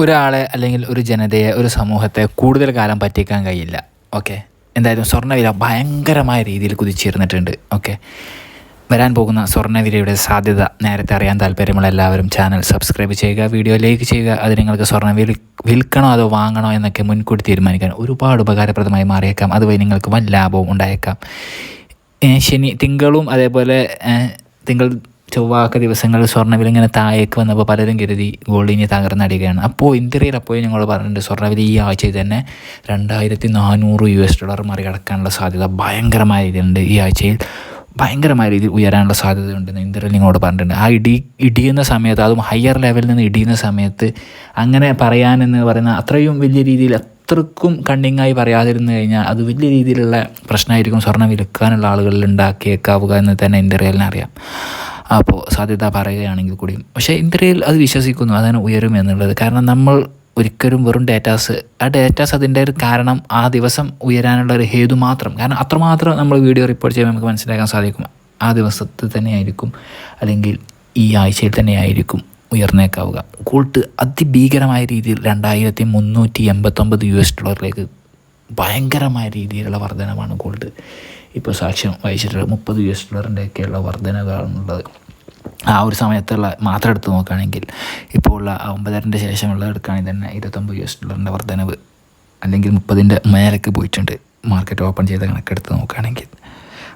ഒരാളെ അല്ലെങ്കിൽ ഒരു ജനതയെ ഒരു സമൂഹത്തെ കൂടുതൽ കാലം പറ്റിക്കാൻ കഴിയില്ല. ഓക്കെ എന്തായാലും സ്വർണവില ഭയങ്കരമായ രീതിയിൽ കുതിച്ചിരുന്നിട്ടുണ്ട്. ഓക്കെ വരാൻ പോകുന്ന സ്വർണവിലയുടെ സാധ്യത നേരത്തെ അറിയാൻ താല്പര്യമുള്ള എല്ലാവരും ചാനൽ സബ്സ്ക്രൈബ് ചെയ്യുക വീഡിയോ ലൈക്ക് ചെയ്യുക. അത് നിങ്ങൾക്ക് സ്വർണം വിൽ വിൽക്കണോ അതോ വാങ്ങണോ എന്നൊക്കെ മുൻകൂട്ടി തീരുമാനിക്കാൻ ഒരുപാട് ഉപകാരപ്രദമായി മാറിയേക്കാം. അതുവഴി നിങ്ങൾക്ക് വൻ ലാഭവും ഉണ്ടായേക്കാം. ശനി തിങ്കളും അതേപോലെ തിങ്കൾ ചൊവ്വാക്ക ദിവസങ്ങളിൽ സ്വർണവില ഇങ്ങനെ താഴേക്ക് വന്നപ്പോൾ പലരും കരുതി ഗോൾഡ് ഇനി തകർന്നടിക്കുകയാണ് അപ്പോൾ ഇന്ത്യയിൽ അപ്പോൾ ഞങ്ങൾ പറഞ്ഞിട്ടുണ്ട് സ്വർണവില ഈ ആഴ്ചയിൽ തന്നെ രണ്ടായിരത്തി നാനൂറ് യു എസ് ഡോളർ മറികടക്കാനുള്ള സാധ്യത ഭയങ്കരമായ രീതിയിലുണ്ട്. ഈ ആഴ്ചയിൽ ഭയങ്കരമായ രീതിയിൽ ഉയരാനുള്ള സാധ്യതയുണ്ടെന്ന് ഇന്ത്യയിൽ നിങ്ങളോട് പറഞ്ഞിട്ടുണ്ട്. ആ ഇടി ഇടിയുന്ന സമയത്ത് അതും ഹയർ ലെവലിൽ നിന്ന് ഇടിയുന്ന സമയത്ത് അങ്ങനെ പറയാനെന്ന് പറയുന്ന അത്രയും വലിയ രീതിയിൽ അത്രക്കും കണ്ണിങ്ങായി പറയാതിരുന്നു കഴിഞ്ഞാൽ അത് വലിയ രീതിയിലുള്ള പ്രശ്നമായിരിക്കും സ്വർണം വിൽക്കാനുള്ള ആളുകളിൽ ഉണ്ടാക്കിയേക്കാവുക എന്ന് തന്നെ ഇന്ദ്രയലിനറിയാം അപ്പോൾ സാധ്യത പറയുകയാണെങ്കിൽ കൂടിയും. പക്ഷേ ഇന്ത്യയിൽ അത് വിശ്വസിക്കുന്നു. അതാണ് ഉയരും എന്നുള്ളത്. കാരണം നമ്മൾ ഒരിക്കലും വെറും ഡേറ്റാസ് ആ ഡേറ്റാസ് അതിന്റെ ഒരു കാരണം ആ ദിവസം ഉയരാനുള്ള ഒരു ഹേതു മാത്രം. കാരണം അത്രമാത്രം നമ്മൾ വീഡിയോ റിപ്പോർട്ട് ചെയ്യുമ്പോൾ നമുക്ക് മനസ്സിലാക്കാൻ സാധിക്കും. ആ ദിവസത്തിൽ തന്നെയായിരിക്കും. അല്ലെങ്കിൽ ഈ ആഴ്ചയിൽ തന്നെയായിരിക്കും ഉയർന്നേക്കാവുക. ഗോൾഡ് അതിഭീകരമായ രീതിയിൽ രണ്ടായിരത്തി മുന്നൂറ്റി എൺപത്തൊമ്പത് യു എസ് ഡോളറിലേക്ക് ഭയങ്കരമായ രീതിയിലുള്ള വർധനമാണ് ഗോൾഡ് ഇപ്പോൾ സാക്ഷ്യം വഹിച്ചിട്ടുള്ളത് മുപ്പത് യു എസ് ഡോളറിന്റെയൊക്കെയുള്ള വർധനകളാണുള്ളത്. ആ ഒരു സമയത്തുള്ള മാത്രം എടുത്ത് നോക്കുകയാണെങ്കിൽ ഇപ്പോൾ ഉള്ള ഒമ്പതരന്റെ ശേഷമുള്ള എടുക്കുകയാണെങ്കിൽ തന്നെ ഇരുപത്തൊമ്പത് യു എസ് ഡോളറിന്റെ വർധനവ് അല്ലെങ്കിൽ മുപ്പതിന്റെ മേലേക്ക് പോയിട്ടുണ്ട്. മാർക്കറ്റ് ഓപ്പൺ ചെയ്ത കണക്കെടുത്ത് നോക്കുകയാണെങ്കിൽ.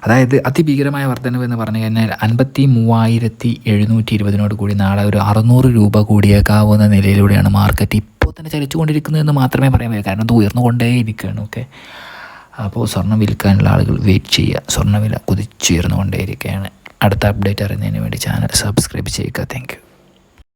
അതായത് അതിഭീകരമായ വർധനവ് എന്ന് പറഞ്ഞു കഴിഞ്ഞാൽ അൻപത്തി മൂവായിരത്തി എഴുന്നൂറ്റി ഇരുപതിനോട് കൂടി നാളെ ഒരു അറുന്നൂറ് രൂപ കൂടിയേക്കാവുന്ന നിലയിലൂടെയാണ് മാർക്കറ്റ് ഇപ്പോൾ തന്നെ ചലിച്ചുകൊണ്ടിരിക്കുന്നതെന്ന് മാത്രമേ പറയാൻ പറ്റൂ. കാരണം അത് ഉയർന്നുകൊണ്ടേയിരിക്കുകയാണ്. ഓക്കെ അപ്പോൾ സ്വർണം വിൽക്കാനുള്ള ആളുകൾ വെയിറ്റ് ചെയ്യുക. സ്വർണവില കുതിച്ചുയർന്നുകൊണ്ടേയിരിക്കുകയാണ്. അടുത്ത അപ്ഡേറ്റ് അറിയുന്നതിന് വേണ്ടി ചാനൽ സബ്സ്ക്രൈബ് ചെയ്യുക. താങ്ക്